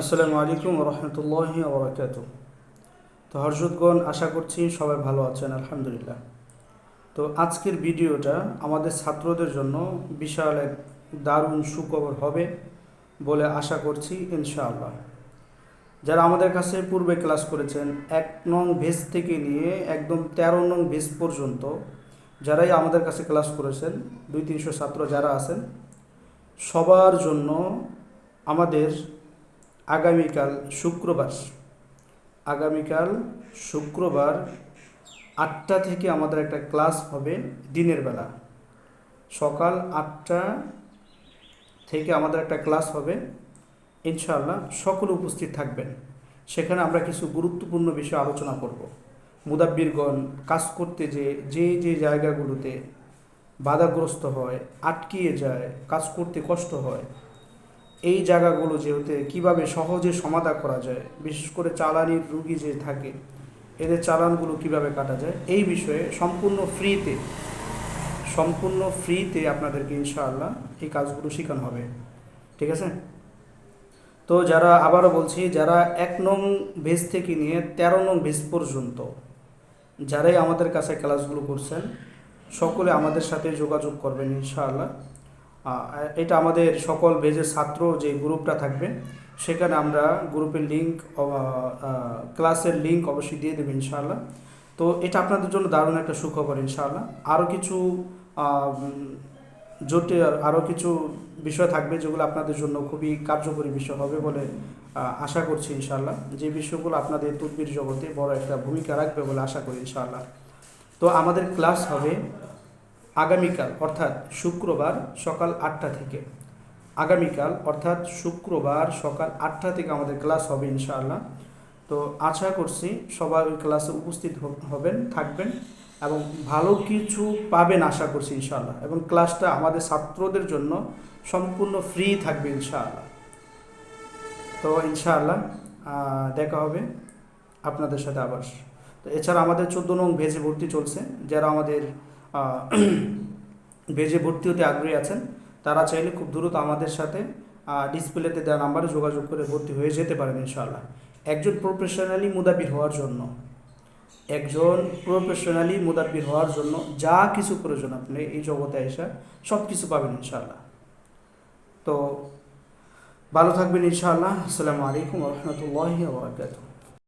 আসসালামু আলাইকুম রহমতুল্লাহি আবরাকাত তো হরজতগণ, আশা করছি সবাই ভালো আছেন, আলহামদুলিল্লাহ। তো আজকের ভিডিওটা আমাদের ছাত্রদের জন্য বিশাল এক দারুণ সুখবর হবে বলে আশা করছি, ইনশাআল্লাহ। যারা আমাদের কাছে পূর্বে ক্লাস করেছেন, এক নং ভেজ থেকে নিয়ে একদম তেরো নং ভেজ পর্যন্ত যারাই আমাদের কাছে ক্লাস করেছেন, দুই তিনশো ছাত্র যারা আছেন, সবার জন্য আমাদের আগামীকাল শুক্রবার। আগামীকাল শুক্রবার আটটা থেকে আমাদের একটা ক্লাস হবে দিনের বেলা। সকাল আটটা থেকে আমাদের একটা ক্লাস হবে। ইনশাআল্লাহ সকলে উপস্থিত থাকবেন। সেখানে আমরা কিছু গুরুত্বপূর্ণ বিষয় আলোচনা করব। মুদাব্বিরগণ কাজ করতে যে যে যে জায়গাগুলোতে বাধাগ্রস্ত হয়, আটকিয়ে যায়, কাজ করতে কষ্ট হয় এই জায়গাগুলো যেহেতু কীভাবে সহজে সমাধা করা যায়, বিশেষ করে চালানির রুগী যে থাকে, এদের চালানগুলো কীভাবে কাটা যায়, এই বিষয়ে সম্পূর্ণ ফ্রিতে সম্পূর্ণ ফ্রিতে আপনাদেরকে ইনশাআল্লাহ এই কাজগুলো শেখানো হবে। ঠিক আছে? তো যারা, আবারও বলছি, যারা এক নং ভেজ থেকে নিয়ে তেরো নং ভেজ পর্যন্ত, যারাই আমাদের কাছে ক্লাসগুলো করছেন, সকলে আমাদের সাথে যোগাযোগ করবেন ইনশাআল্লাহ। এটা আমাদের সকল বেজের ছাত্র যে গ্রুপটা থাকবে, সেখানে আমরা গ্রুপের লিঙ্ক ক্লাসের লিঙ্ক অবশ্যই দিয়ে দেবো ইনশাআল্লাহ। তো এটা আপনাদের জন্য দারুণ একটা সুখবর ইনশাআল্লাহ। আরও কিছু জটিল আরও কিছু বিষয় থাকবে যেগুলো আপনাদের জন্য খুবই কার্যকরী বিষয় হবে বলে আশা করছি ইনশাআল্লাহ। যে বিষয়গুলো আপনাদের তদবির জগতে বড় একটা ভূমিকা রাখবে বলে আশা করি ইনশাআল্লাহ। তো আমাদের ক্লাস হবে আগামীকাল, অর্থাৎ শুক্রবার সকাল আটটা থেকে। আগামীকাল, অর্থাৎ শুক্রবার সকাল আটটা থেকে আমাদের ক্লাস হবে ইনশাআল্লাহ। তো আশা করছি সবাই ওই ক্লাসে উপস্থিত হবেন, থাকবেন এবং ভালো কিছু পাবেন আশা করছি ইনশাআল্লাহ এবং ক্লাসটা আমাদের ছাত্রদের জন্য সম্পূর্ণ ফ্রি থাকবে ইনশাআল্লাহ। তো ইনশাআল্লাহ দেখা হবে আপনাদের সাথে আবার। তো এছাড়া আমাদের চোদ্দ নং ভেজে ভর্তি চলছে। যারা আমাদের ভেজে ভর্তি হতে আগ্রহী আছেন। তারা চাইলে খুব দ্রুত আমাদের সাথে ডিসপ্লেতে দেওয়া নাম্বারে যোগাযোগ করে ভর্তি হয়ে যেতে পারেন ইনশাআল্লাহ। একজন প্রফেশনালি মুদাবির হওয়ার জন্য, একজন প্রফেশনালি মুদাব্বির হওয়ার জন্য যা কিছু প্রয়োজন আপনি এই জগতে এসে সব কিছু পাবেন ইনশাআল্লাহ। তো ভালো থাকবেন ইনশাআল্লাহ। আসসালামু আলাইকুম রহমতুল্লাহি ওবরাকাতুহ